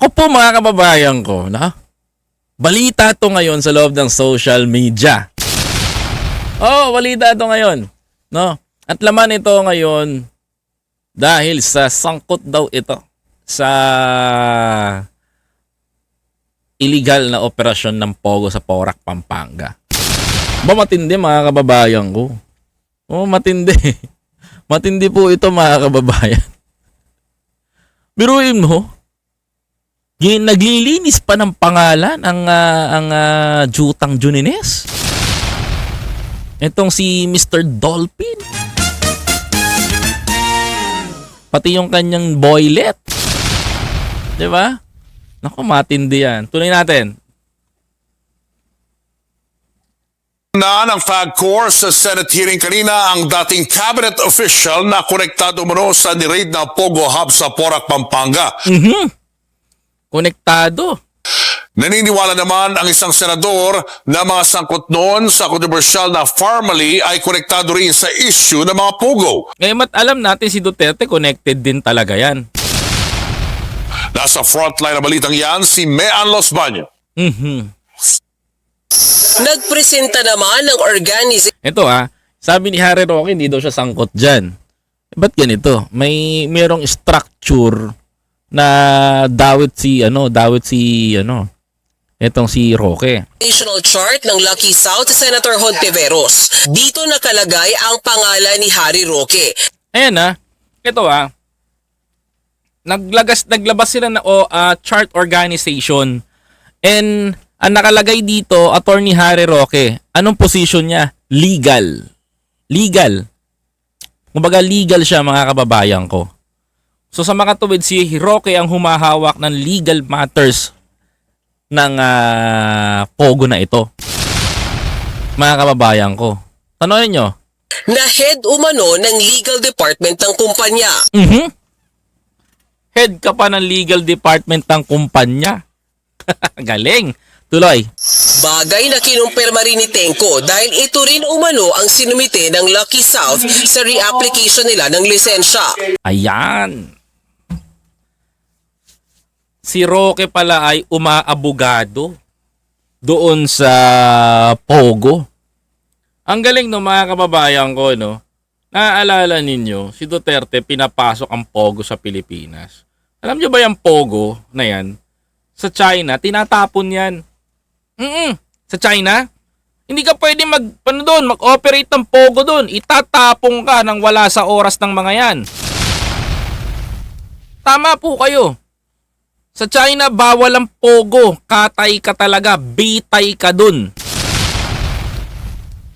Naku po mga kababayan ko, na? Balita to ngayon sa loob ng social media. Oh, balita to ngayon. No? At laman ito ngayon dahil sa sangkot daw ito sa illegal na operasyon ng Pogo sa Porac, Pampanga. Ba matindi mga kababayan ko? Oh, matindi. Matindi po ito mga kababayan. Biruin mo, naglilinis pa ng pangalan ang ah, ang ah, Jutang Junines. Itong si Mr. Dolphin. Pati yung kanyang boylet. 'Di ba? Naku, matindi yan. Tuloy natin. na ng FAGCOR sa Senate hearing kanina ang dating cabinet official na konektado umano sa ni-raid na Pogo Hub sa Porac, Pampanga. Mhm. Konektado. Naniniwala naman ang isang senador na mga sangkot noon sa kontrobersyal na Farmally ay konektado rin sa issue ng mga Pogo. Ngayon mat alam natin si Duterte connected din talaga yan. Nasa frontline na balitang yan si Mean Los Baños. Mhm. Nagpresenta naman ng organization Ito ah, sabi ni Harry Roque hindi daw siya sangkot dyan. Ba't ganito? May merong structure na dawit si ano, dawit si ano, etong si Roque. chart ng Lucky South si Senator Hontiveros. Dito nakalagay ang pangalan ni Harry Roque. Ayan ah, ito ah. Naglagas naglabas sila na o ah, chart organization. And ang nakalagay dito, Attorney Harry Roque. Anong position niya? Legal. Legal. Kumbaga legal siya mga kababayan ko. So sa mga tuwid, si Roque ang humahawak ng legal matters ng ah, Pogo na ito. Mga kababayan ko. Tanongin nyo, Na head umano ng legal department ng kumpanya. Mhm. Head ka pa ng legal department ng kumpanya. Galing. Tuloy. Bagay na kinumpirma rin ni Tenko dahil ito rin umano ang sinumite ng Lucky South sa reapplication nila ng lisensya. Ayan. Si Roque pala ay umaabogado doon sa Pogo. Ang galing no mga kababayan ko no. Naaalala ninyo, si Duterte pinapasok ang Pogo sa Pilipinas. Alam nyo ba yung Pogo na yan? Sa China, tinatapon yan. Mm Sa China, hindi ka pwede mag, ano doon, mag-operate ng Pogo doon. Itatapong ka nang wala sa oras ng mga yan. Tama po kayo. Sa China, bawal ang Pogo. Katay ka talaga. Bitay ka dun.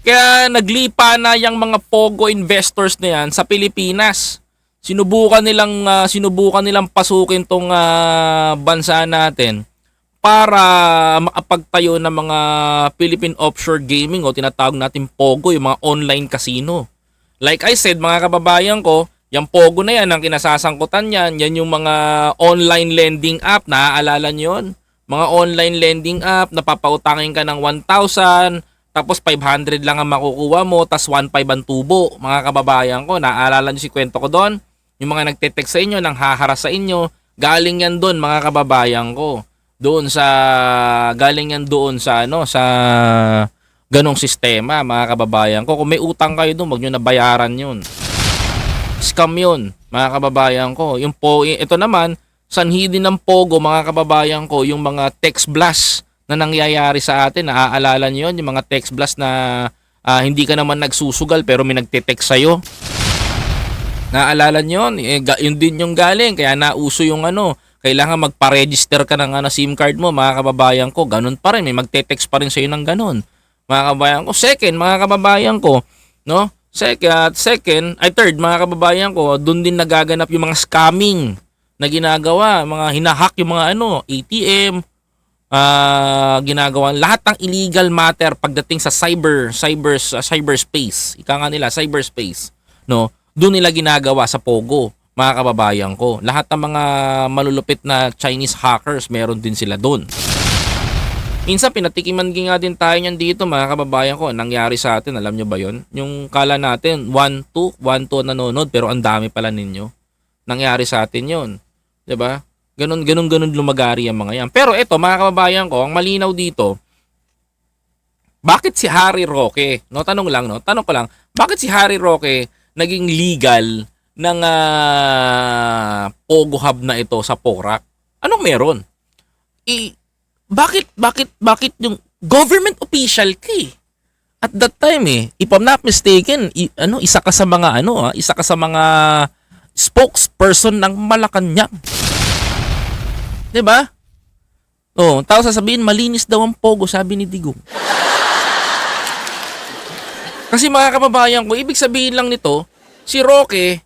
Kaya naglipa na yung mga Pogo investors na yan sa Pilipinas. Sinubukan nilang ah, sinubukan nilang pasukin tong ah, bansa natin para makapagtayo ng mga Philippine offshore gaming o tinatawag natin Pogo, yung mga online casino. Like I said, mga kababayan ko, yung Pogo na yan, ang kinasasangkutan yan, yan yung mga online lending app, naaalala nyo yun? Mga online lending app, napapautangin ka ng 1,000, tapos 500 lang ang makukuha mo, tas 1.5 ang tubo. Mga kababayan ko, naaalala nyo si kwento ko doon? Yung mga nagte-text sa inyo, nang haharas sa inyo, galing yan doon mga kababayan ko. Doon sa, galing yan doon sa, ano, sa ganong sistema mga kababayan ko. Kung may utang kayo doon, wag nyo nabayaran yun scam yun, mga kababayan ko. Yung po, ito naman, sanhi din ng Pogo, mga kababayan ko, yung mga text blast na nangyayari sa atin. Naaalala niyo yun, yung mga text blast na ah, hindi ka naman nagsusugal pero may nagte-text sa'yo. Naaalala niyo yun? Eh, yun din yung galing, kaya nauso yung ano, kailangan magpa-register ka ng ano, SIM card mo, mga kababayan ko. Ganun pa rin, may magte-text pa rin sa'yo ng ganun. Mga kababayan ko. Second, mga kababayan ko, no? Second, second, ay third, mga kababayan ko, doon din nagaganap yung mga scamming na ginagawa, mga hinahack yung mga ano, ATM, ah ginagawa lahat ng illegal matter pagdating sa cyber cyber sa cyberspace. Ika nga nila, cyberspace, no? Doon nila ginagawa sa Pogo, mga kababayan ko. Lahat ng mga malulupit na Chinese hackers, meron din sila doon. Minsan pinatikiman nga din tayo niyan dito mga kababayan ko. Nangyari sa atin, alam nyo ba yon? Yung kala natin, 1-2, 1-2 nanonood pero ang dami pala ninyo. Nangyari sa atin yon, 'Di ba? Ganon, ganon, ganon lumagari ang mga yan. Pero eto, mga kababayan ko, ang malinaw dito, bakit si Harry Roque, no, tanong lang, no, tanong ko lang, bakit si Harry Roque naging legal ng ah, Pogo Hub na ito sa Porac? Anong meron? I, bakit, bakit, bakit yung government official ka eh? At that time eh, if I'm not mistaken, i- ano, isa ka sa mga ano, ah, isa ka sa mga spokesperson ng Malacanang. 'Di ba? Oh, tao sasabihin malinis daw ang pogo, sabi ni Digong. Kasi mga kababayan ko, ibig sabihin lang nito, si Roque,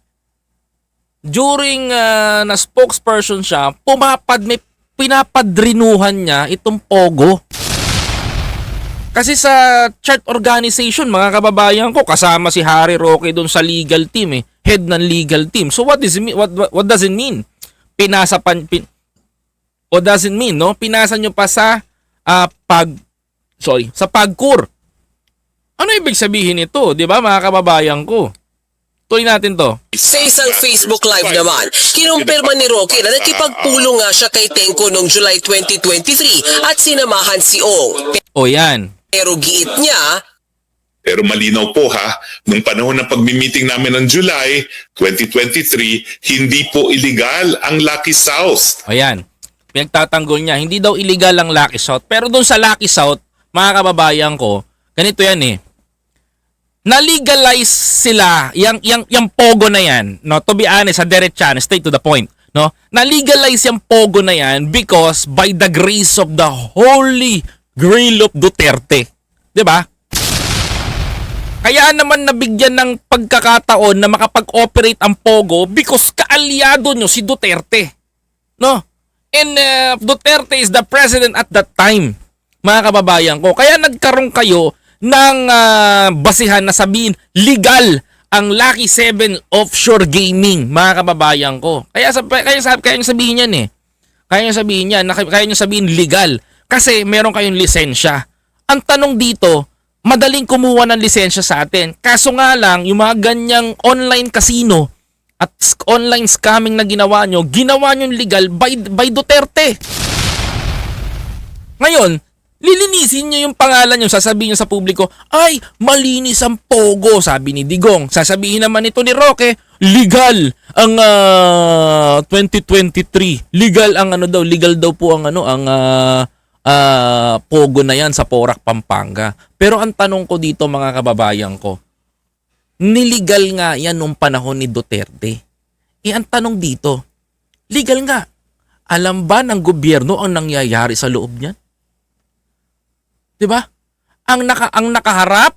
during ah, na spokesperson siya, pumapad, may pinapadrinuhan niya itong pogo. Kasi sa chart organization, mga kababayan ko, kasama si Harry Roque doon sa legal team eh. Head ng legal team. So what does? What, what, what does it mean? Pinasa pan, pin, what does it mean, no? Pinasa nyo pa sa ah, pag sorry, sa pagkur. Ano ibig sabihin nito, 'di ba, mga kababayan ko? Tuloy natin 'to. Sa isang Facebook Live naman, kinumpirma ni Roque na nakipagpulong nga siya kay Tenko noong July 2023 at sinamahan si Ong. O yan. Pero giit niya, Pero malinaw po ha, nung panahon ng pagmi-meeting namin ng July 2023, hindi po illegal ang Lucky South. O yan. Pinagtatanggol niya, hindi daw illegal ang Lucky South. Pero doon sa Lucky South, mga kababayan ko, ganito yan eh. Na-legalize sila, yung, yung, yung pogo na yan, no? to be honest, sa diretsan, straight to the point, no? Na-legalize yung pogo na yan because by the grace of the Holy Grail of Duterte. 'Di ba? Kaya naman nabigyan ng pagkakataon na makapag-operate ang Pogo because kaalyado nyo si Duterte. No? And uh, Duterte is the president at that time, mga kababayan ko. Kaya nagkaroon kayo ng uh, basihan na sabihin legal ang Lucky 7 offshore gaming, mga kababayan ko. Kaya sab kaya sab kaya nyo sabihin yan eh. Kaya nyo sabihin yan, na- kaya nyo sabihin legal kasi meron kayong lisensya. Ang tanong dito, madaling kumuha ng lisensya sa atin. Kaso nga lang, yung mga ganyang online casino at online scamming na ginawa nyo, ginawa nyo legal by, by Duterte. Ngayon, lilinisin nyo yung pangalan nyo, sasabihin nyo sa publiko, ay, malinis ang pogo, sabi ni Digong. Sasabihin naman ito ni Roque, legal ang ah, 2023. Legal ang ano daw, legal daw po ang ano, ang ah, ah, pogo na yan sa Porac, Pampanga. Pero ang tanong ko dito mga kababayan ko, niligal nga yan nung panahon ni Duterte. Eh ang tanong dito, legal nga. Alam ba ng gobyerno ang nangyayari sa loob niyan? 'Di ba? Ang naka ang nakaharap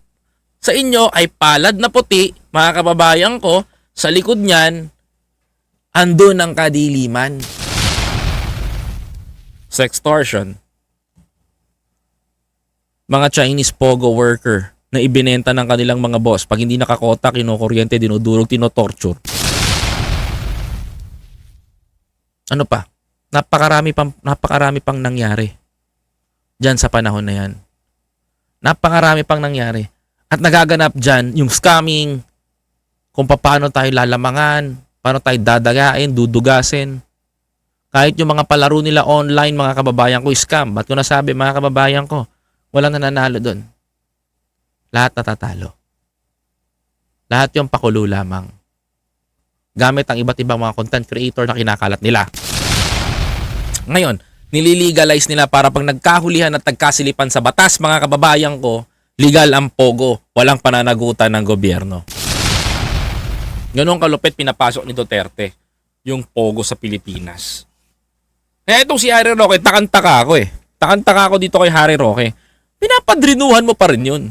sa inyo ay palad na puti, mga kababayan ko, sa likod niyan andun ang kadiliman. Sextortion. Mga Chinese pogo worker na ibinenta ng kanilang mga boss. Pag hindi nakakota, kinukuryente, dinudurog, tinotorture. Ano pa? Napakarami pang, napakarami pang nangyari dyan sa panahon na yan. Napakarami pang nangyari. At nagaganap dyan yung scamming, kung paano tayo lalamangan, paano tayo dadagain, dudugasin. Kahit yung mga palaro nila online, mga kababayan ko, scam. Ba't ko nasabi, mga kababayan ko, walang nananalo doon. Lahat natatalo. Lahat yung pakulo lamang. Gamit ang iba't ibang mga content creator na kinakalat nila. Ngayon, nililegalize nila para pag nagkahulihan at nagkasilipan sa batas, mga kababayan ko, legal ang pogo, walang pananagutan ng gobyerno. Ganun kalupit pinapasok ni Duterte yung pogo sa Pilipinas. Kaya itong si Harry Roque, takantaka ako eh. Takantaka ako dito kay Harry Roque. Pinapadrinuhan mo pa rin yun.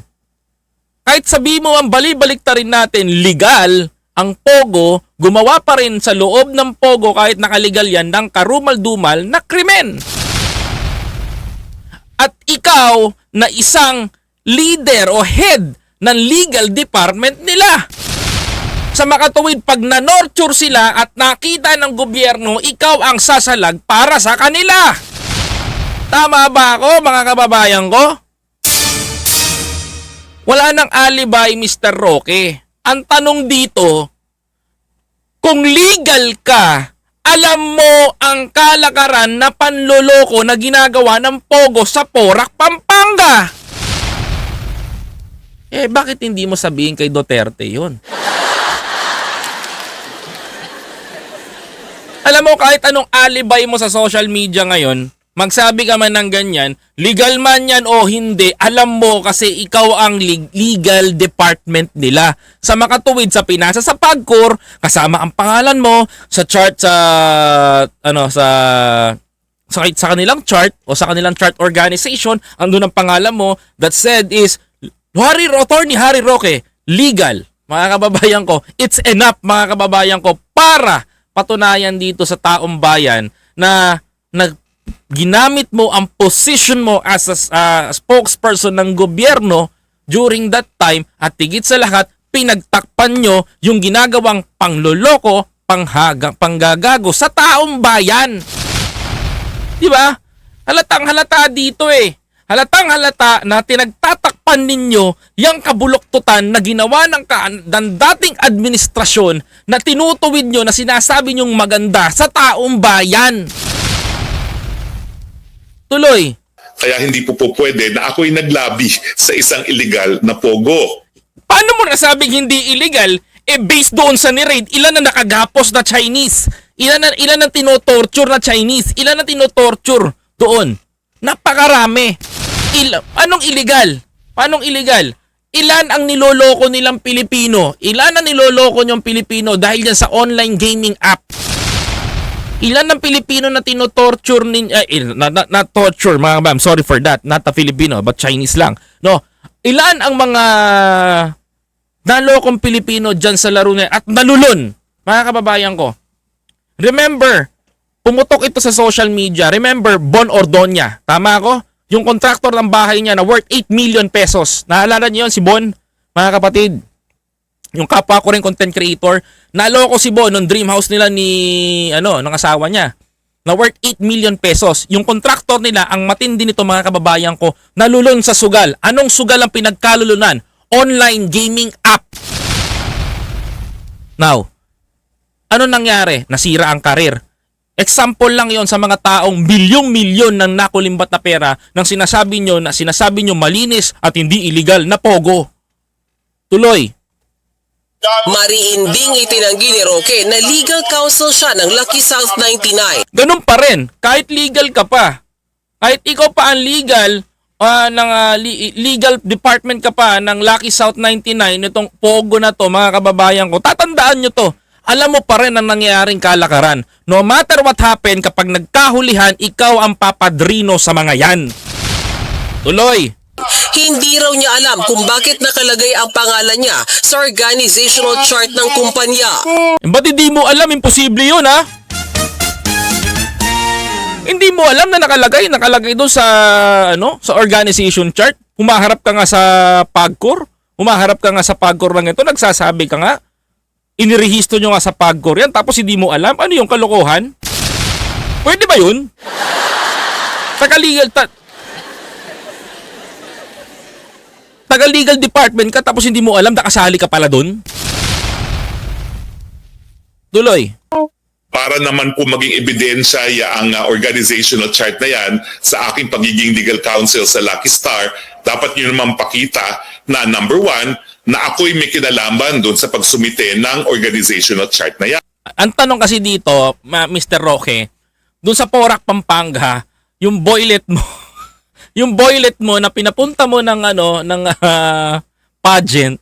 Kahit sabi mo ang balibalik rin natin, legal, ang Pogo, gumawa pa rin sa loob ng Pogo kahit nakaligal yan ng karumal-dumal na krimen. At ikaw na isang leader o head ng legal department nila. Sa makatuwid, pag nanorture sila at nakita ng gobyerno, ikaw ang sasalag para sa kanila. Tama ba ako, mga kababayan ko? Wala nang alibay, Mr. Roque. Ang tanong dito, kung legal ka alam mo ang kalakaran na panloloko na ginagawa ng Pogo sa Porac, Pampanga. Eh, bakit hindi mo sabihin kay Duterte yun? Alam mo, kahit anong alibay mo sa social media ngayon, magsabi ka man ng ganyan, legal man yan o hindi, alam mo kasi ikaw ang legal department nila. Sa makatuwid sa pinasa sa pagkor, kasama ang pangalan mo sa chart sa ano sa sa, sa kanilang chart o sa kanilang chart organization, andun ang pangalan mo that said is Harry Attorney Harry Roque, legal. Mga kababayan ko, it's enough mga kababayan ko para patunayan dito sa taong bayan na nag ginamit mo ang position mo as a uh, spokesperson ng gobyerno during that time at tigit sa lahat pinagtakpan nyo yung ginagawang pangloloko, panghaga, panggagago sa taong bayan. Di ba? Halatang halata dito eh. Halatang halata na tinagtatakpan ninyo yung kabuloktutan na ginawa ng, ka- ng dating administrasyon na tinutuwid nyo na sinasabi nyong maganda sa taong bayan. Tuloy. Kaya hindi po po pwede na ako'y naglabi sa isang illegal na pogo. Paano mo nasabing hindi illegal? Eh based doon sa ni-raid, ilan na nakagapos na Chinese? Ilan na, ilan ang tinotorture na Chinese? Ilan ang tinotorture doon? Napakarami. Il, anong illegal? Paanong illegal? Ilan ang niloloko nilang Pilipino? Ilan ang niloloko niyong Pilipino dahil yan sa online gaming app? Ilan ng Pilipino na tinotorture nin il- na, na, na torture mga ma'am, sorry for that, not a Filipino but Chinese lang. No. Ilan ang mga nalokong Pilipino dyan sa laro na at nalulun, mga kababayan ko. Remember, pumutok ito sa social media. Remember, Bon Ordonia. Tama ako? Yung contractor ng bahay niya na worth 8 million pesos. Naalala niyo yun si Bon, mga kapatid? Yung kapwa ko rin content creator, naloko si Bon nung dream house nila ni ano, ng asawa niya. Na worth 8 million pesos. Yung contractor nila, ang matindi nito mga kababayan ko, nalulun sa sugal. Anong sugal ang pinagkalulunan? Online gaming app. Now, ano nangyari? Nasira ang karir. Example lang yon sa mga taong bilyong-milyon ng nakulimbat na pera nang sinasabi nyo na sinasabi nyo malinis at hindi illegal na pogo. Tuloy, Mariinding itinanggi ni Roque na legal counsel siya ng Lucky South 99. ganun pa rin. Kahit legal ka pa. Kahit ikaw pa ang legal, ah, ng li- legal department ka pa ng Lucky South 99, itong pogo na to, mga kababayan ko, tatandaan nyo to. Alam mo pa rin ang nangyayaring kalakaran. No matter what happen, kapag nagkahulihan, ikaw ang papadrino sa mga yan. Tuloy. Hindi raw niya alam kung bakit nakalagay ang pangalan niya sa organizational chart ng kumpanya. Ba't hindi mo alam? Imposible yun, ha? Hindi mo alam na nakalagay, nakalagay doon sa, ano, sa organization chart. Humaharap ka nga sa PAGCOR. Humaharap ka nga sa PAGCOR lang ito. Nagsasabi ka nga. Inirehistro nyo nga sa PAGCOR yan. Tapos hindi mo alam. Ano yung kalokohan? Pwede ba yun? Taga-legal, ta- taga-legal department ka tapos hindi mo alam nakasali ka pala doon? Tuloy. Para naman po maging ebidensya ya ang uh, organizational chart na yan sa aking pagiging legal counsel sa Lucky Star, dapat nyo naman pakita na number one, na ako'y may kinalaman doon sa pagsumite ng organizational chart na yan. Ang tanong kasi dito, ma- Mr. Roque, dun sa Porac, Pampanga, yung boylet mo, yung boylet mo na pinapunta mo ng ano, ng ah, pageant,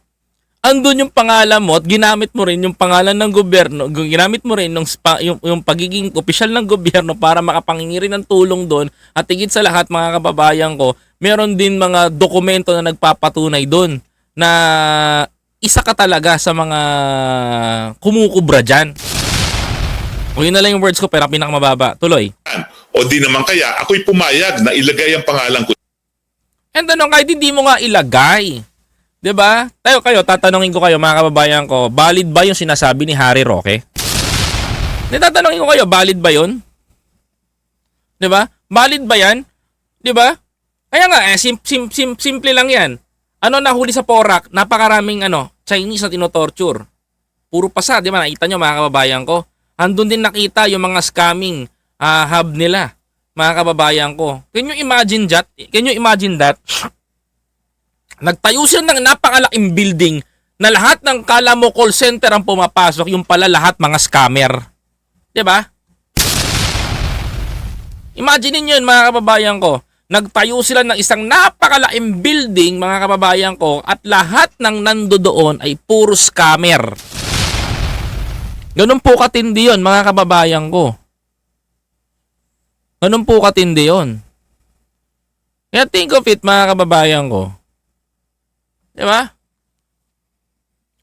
andun yung pangalan mo at ginamit mo rin yung pangalan ng gobyerno, ginamit mo rin yung, yung, yung pagiging opisyal ng gobyerno para makapangingi ng tulong doon at higit sa lahat mga kababayan ko, meron din mga dokumento na nagpapatunay doon na isa ka talaga sa mga kumukubra dyan. O yun na lang yung words ko pero pinakamababa. Tuloy. O di naman kaya, ako'y pumayag na ilagay ang pangalan ko And ano, kahit hindi mo nga ilagay. 'Di ba? Tayo kayo, tatanungin ko kayo mga kababayan ko, valid ba yung sinasabi ni Harry Roque? Hindi, tatanungin ko kayo, valid ba yun? 'Di ba? Valid ba yan? 'Di ba? Kaya nga, eh, sim, sim, sim, simple lang yan. Ano nahuli sa Porac? Napakaraming ano, Chinese na tinotorture. Puro pasa, di ba? Nakita nyo mga kababayan ko. andun din nakita yung mga scamming ah, hub nila, mga kababayan ko. Can you imagine that? Can you imagine that? Nagtayo sila ng napakalaking building na lahat ng kala mo call center ang pumapasok, yung pala lahat mga scammer. 'Di ba? Imagine niyo yun mga kababayan ko. Nagtayo sila ng isang napakalaking building mga kababayan ko at lahat ng nando doon ay puro scammer. Ganun po katindi yun mga kababayan ko. Ganun po katindi yun. Kaya think of it mga kababayan ko. Di ba?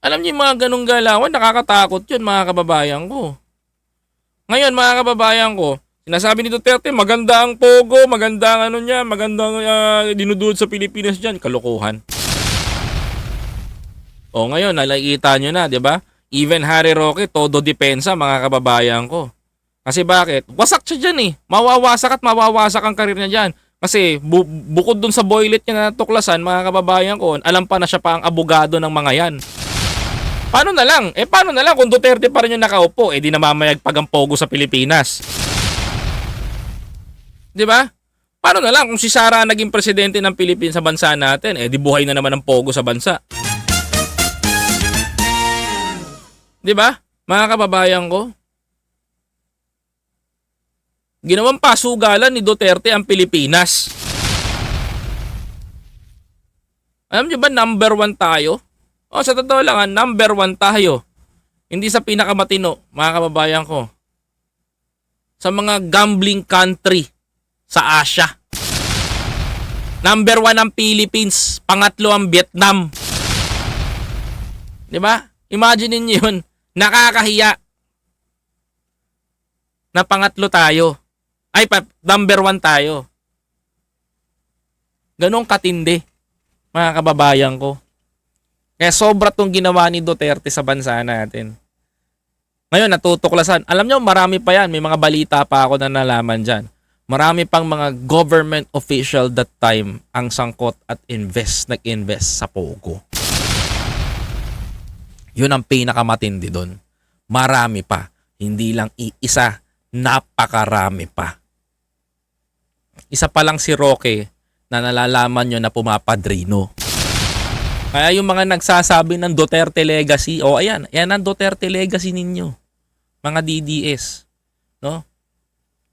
Alam niyo mga ganung galawan, nakakatakot yun mga kababayan ko. Ngayon mga kababayan ko, sinasabi ni Duterte, maganda ang pogo, maganda ang ano niya, maganda ang uh, dinudulot sa Pilipinas dyan. Kalokohan. O ngayon, nakikita nyo na, di ba? Even Harry Roque, todo depensa mga kababayan ko. Kasi bakit? Wasak siya dyan eh. Mawawasak at mawawasak ang karir niya dyan. Kasi bu- bukod dun sa boylet niya na tuklasan, mga kababayan ko, alam pa na siya pa ang abogado ng mga yan. Paano na lang? Eh paano na lang kung Duterte pa rin yung nakaupo, eh di namamayagpag ang pogo sa Pilipinas. 'Di ba? Paano na lang kung si Sara naging presidente ng Pilipinas sa bansa natin, eh di buhay na naman ang pogo sa bansa. 'Di ba? Mga kababayan ko. Ginawang pasugalan ni Duterte ang Pilipinas. Alam niyo ba number one tayo? O sa totoo lang, ah, number one tayo. Hindi sa pinakamatino, mga kababayan ko. Sa mga gambling country sa Asia. Number one ang Philippines, pangatlo ang Vietnam. 'Di ba? Imagine niyo 'yun, nakakahiya. Na pangatlo tayo. Ay, pa, number one tayo. Ganong katindi, mga kababayan ko. Kaya sobra tong ginawa ni Duterte sa bansa natin. Ngayon, natutuklasan. Alam nyo, marami pa yan. May mga balita pa ako na nalaman dyan. Marami pang mga government official that time ang sangkot at invest, nag-invest sa Pogo. Yun ang pinakamatindi doon. Marami pa. Hindi lang iisa. Napakarami pa. Isa pa lang si Roque na nalalaman nyo na pumapadrino. Kaya yung mga nagsasabi ng Duterte legacy, o oh, ayan, ayan ang Duterte legacy ninyo. Mga DDS. No?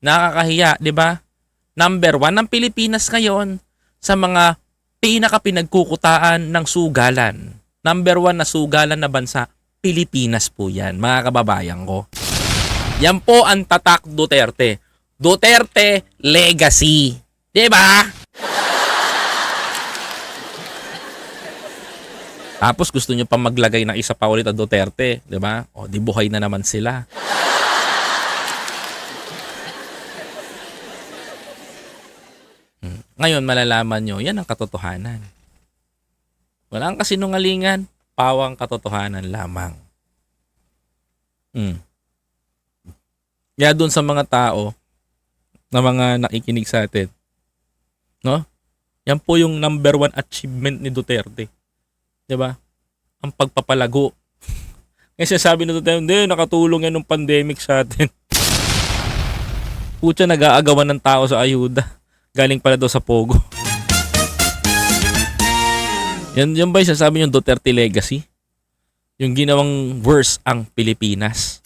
Nakakahiya, di ba? Number one ng Pilipinas ngayon sa mga pinaka-pinagkukutaan ng sugalan. Number one na sugalan na bansa, Pilipinas po yan, mga kababayan ko. Yan po ang tatak Duterte. Duterte legacy. Di ba? Tapos gusto nyo pa maglagay ng isa pa ulit na Duterte, di ba? O, di buhay na naman sila. Hmm. Ngayon, malalaman nyo, yan ang katotohanan. Walang kasinungalingan, pawang katotohanan lamang. Hmm. Kaya doon sa mga tao na mga nakikinig sa atin, no? Yan po yung number one achievement ni Duterte. 'di ba? Ang pagpapalago. Kasi sabi nito tayo, hindi, nakatulong yan ng pandemic sa atin. Pucha, nag-aagawan ng tao sa ayuda. Galing pala daw sa Pogo. yan, yan ba yung sasabi yung Duterte legacy? Yung ginawang worse ang Pilipinas.